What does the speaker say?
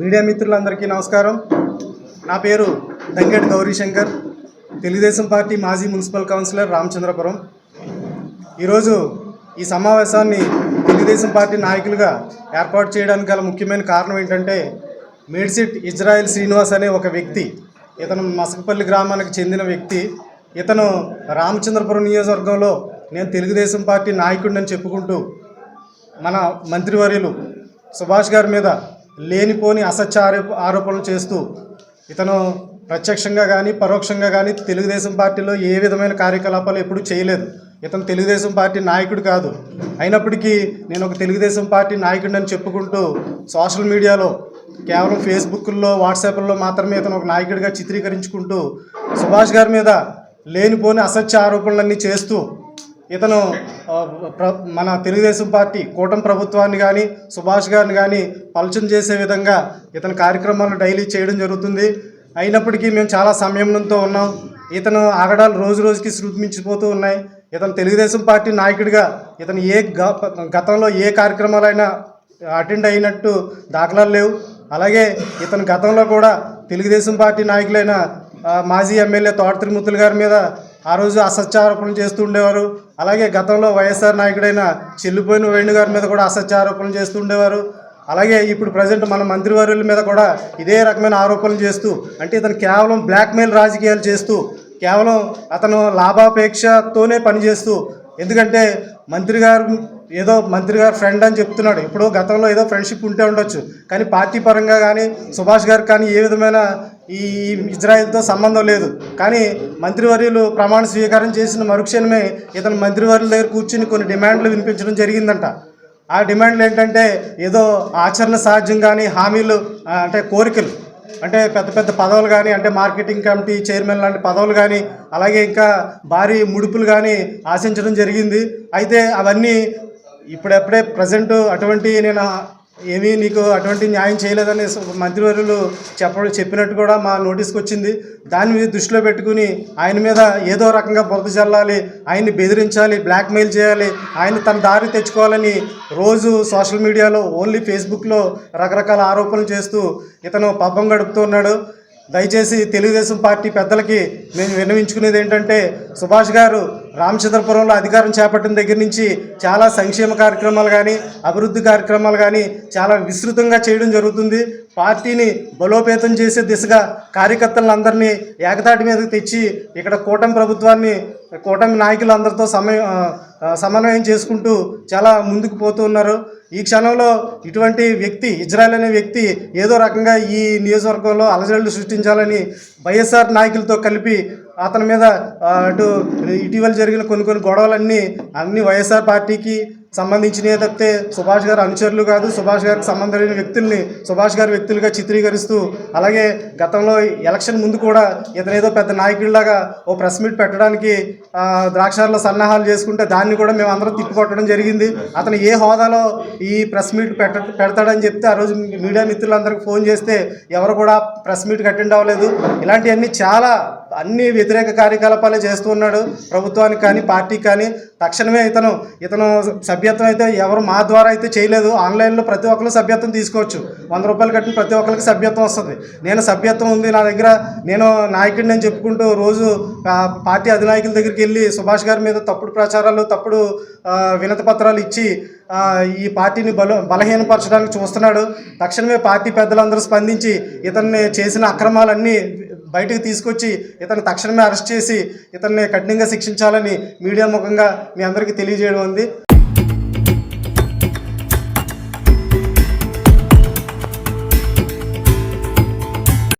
Media మిత్రులందరికీ నమస్కారం. నా పేరు దంగెట్ గౌరీశంకర్. తెలుగుదేశం పార్టీ మాజీ మున్సిపల్ కౌన్సిలర్ రామచంద్రపురం. ఈరోజు ఈ సమావేశాన్ని తెలుగుదేశం పార్టీ నాయకులుగా ఏర్పాటు చేయడానికి గల ముఖ్యమైన కారణం ఏంటంటే మేడ్సిట్ ఇజ్రాయెల్ శ్రీనివాస్ అనే ఒక వ్యక్తి ఇతను మసకపల్లి గ్రామానికి చెందిన వ్యక్తి ఇతను రామచంద్రపురం నియోజకవర్గంలో నేను తెలుగుదేశం పార్టీ నాయకుడిని చెప్పుకుంటూ మన మంత్రివర్యులు సుభాష్ గారి మీద లేనిపోని అసత్య ఆరోపణలు చేస్తూ ఇతను ప్రత్యక్షంగా కానీ పరోక్షంగా కానీ తెలుగుదేశం పార్టీలో ఏ విధమైన కార్యకలాపాలు ఎప్పుడూ చేయలేదు. ఇతను తెలుగుదేశం పార్టీ నాయకుడు కాదు. అయినప్పటికీ నేను ఒక తెలుగుదేశం పార్టీ నాయకుడిని అని చెప్పుకుంటూ సోషల్ మీడియాలో కేవలం ఫేస్బుక్లో వాట్సాప్లో మాత్రమే ఇతను ఒక నాయకుడిగా చిత్రీకరించుకుంటూ సుభాష్ గారి మీద లేనిపోని అసత్య ఆరోపణలన్నీ చేస్తూ ఇతను మన తెలుగుదేశం పార్టీ కూటమి ప్రభుత్వాన్ని కానీ సుభాష్ గారిని కానీ పలచన చేసే విధంగా ఇతని కార్యక్రమాలు డైలీ చేయడం జరుగుతుంది. అయినప్పటికీ మేము చాలా సంయమనంతో ఉన్నాం. ఇతను ఆగడాలు రోజు రోజుకి శృతిమించిపోతూ ఉన్నాయి. ఇతను తెలుగుదేశం పార్టీ నాయకుడిగా ఇతను ఏ గ- గతంలో ఏ కార్యక్రమాలైనా అటెండ్ అయినట్టు దాఖలాలు లేవు. అలాగే ఇతను గతంలో కూడా తెలుగుదేశం పార్టీ నాయకులైన మాజీ ఎమ్మెల్యే తోట తిరుమూర్తులు గారి మీద ఆ రోజు అసత్యారోపణలు చేస్తూ ఉండేవారు. అలాగే గతంలో వైఎస్ఆర్ నాయకుడైన చెల్లిపోయిన వేణు గారి మీద కూడా అసత్యారోపణలు చేస్తూ ఉండేవారు. అలాగే ఇప్పుడు ప్రజెంట్ మన మంత్రివర్యుల మీద కూడా ఇదే రకమైన ఆరోపణలు చేస్తూ అంటే ఇతను కేవలం బ్లాక్మెయిల్ రాజకీయాలు చేస్తూ కేవలం అతను లాభాపేక్షతోనే పనిచేస్తూ ఎందుకంటే మంత్రి గారు ఏదో మంత్రి గారు ఫ్రెండ్ అని చెప్తున్నాడు. ఇప్పుడు గతంలో ఏదో ఫ్రెండ్షిప్ ఉంటే ఉండొచ్చు. కానీ పార్టీ పరంగా కానీ సుభాష్ గారు కానీ ఏ విధమైన ఈ ఇజ్రాయెల్తో సంబంధం లేదు. కానీ మంత్రివర్యులు ప్రమాణ స్వీకారం చేసిన మరుక్షణమే ఇతను మంత్రివర్యుల దగ్గర కూర్చుని కొన్ని డిమాండ్లు వినిపించడం జరిగిందంట. ఆ డిమాండ్లు ఏంటంటే ఏదో ఆచరణ సాధ్యం కానీ హామీలు అంటే కోరికలు అంటే పెద్ద పెద్ద పదవులు కానీ అంటే మార్కెటింగ్ కమిటీ చైర్మన్ లాంటి పదవులు కానీ అలాగే ఇంకా భారీ ముడుపులు కానీ ఆశించడం జరిగింది. అయితే అవన్నీ ఇప్పుడప్పుడే ప్రజెంట్ అటువంటి నేను ఏమీ నీకు అటువంటి న్యాయం చేయలేదని మంత్రివర్యులు చెప్ప చెప్పినట్టు కూడా మా నోటీస్కి వచ్చింది. దాని మీద దృష్టిలో పెట్టుకుని ఆయన మీద ఏదో రకంగా బురద చల్లాలి ఆయన్ని బెదిరించాలి బ్లాక్మెయిల్ చేయాలి ఆయన తన దారి తెచ్చుకోవాలని రోజు సోషల్ మీడియాలో ఓన్లీ ఫేస్బుక్లో రకరకాల ఆరోపణలు చేస్తూ ఇతను పబ్బం గడుపుతూ ఉన్నాడు. దయచేసి తెలుగుదేశం పార్టీ పెద్దలకి మేము విన్నవించుకునేది ఏంటంటే సుభాష్ గారు రామచంద్రపురంలో అధికారం చేపట్టిన దగ్గర నుంచి చాలా సంక్షేమ కార్యక్రమాలు కానీ అభివృద్ధి కార్యక్రమాలు కానీ చాలా విస్తృతంగా చేయడం జరుగుతుంది. పార్టీని బలోపేతం చేసే దిశగా కార్యకర్తలందరినీ ఏకతాటి మీదకి తెచ్చి ఇక్కడ కూటమి ప్రభుత్వాన్ని కూటమి నాయకులందరితో సమయ సమన్వయం చేసుకుంటూ చాలా ముందుకు పోతూ ఉన్నారు. ఈ క్షణంలో ఇటువంటి వ్యక్తి ఇజ్రాయెల్ అనే వ్యక్తి ఏదో రకంగా ఈ నియోజకవర్గంలో అలజడులు సృష్టించాలని వైఎస్ఆర్ నాయకులతో కలిపి అతని మీద అటు ఇటీవల జరిగిన కొన్ని కొన్ని గొడవలన్నీ అన్ని వైఎస్ఆర్ పార్టీకి సంబంధించినవి తప్పితే సుభాష్ గారు అనుచరులు కాదు. సుభాష్ గారికి సంబంధమైన వ్యక్తుల్ని సుభాష్ గారి వ్యక్తులుగా చిత్రీకరిస్తూ అలాగే గతంలో ఎలక్షన్ ముందు కూడా ఇతనేదో పెద్ద నాయకుడిలాగా ఓ ప్రెస్ మీట్ పెట్టడానికి ద్రాక్షారులో సన్నాహాలు చేసుకుంటే దాన్ని కూడా మేము అందరం తిప్పికొట్టడం జరిగింది. అతను ఏ హోదాలో ఈ ప్రెస్ మీట్ పెట్ట పెడతాడని చెప్తే ఆ రోజు మీడియా మిత్రులందరికీ ఫోన్ చేస్తే ఎవరు కూడా ప్రెస్ మీట్కి అటెండ్ అవ్వలేదు. ఇలాంటివన్నీ చాలా అన్ని వ్యతిరేక కార్యకలాపాలే చేస్తూ ఉన్నాడు. ప్రభుత్వానికి కానీ పార్టీకి కానీ. తక్షణమే ఇతను ఇతను సభ్యత్వం అయితే ఎవరు మా ద్వారా అయితే చేయలేదు. ఆన్లైన్లో ప్రతి ఒక్కరు సభ్యత్వం తీసుకోవచ్చు. వంద రూపాయలు కట్టిన ప్రతి ఒక్కరికి సభ్యత్వం వస్తుంది. నేను సభ్యత్వం ఉంది నా దగ్గర. నేను నాయకుడిని అని చెప్పుకుంటూ రోజు పార్టీ అధినాయకుల దగ్గరికి వెళ్ళి సుభాష్ గారి మీద తప్పుడు ప్రచారాలు తప్పుడు వినతి పత్రాలు ఇచ్చి ఈ పార్టీని బల బలహీనపరచడానికి చూస్తున్నాడు. తక్షణమే పార్టీ పెద్దలందరూ స్పందించి ఇతన్ని చేసిన అక్రమాలన్నీ బయటకు తీసుకొచ్చి ఇతను తక్షణమే అరెస్ట్ చేసి ఇతన్ని కఠినంగా శిక్షించాలని మీడియా ముఖంగా మీ అందరికీ తెలియజేయడం ఉంది.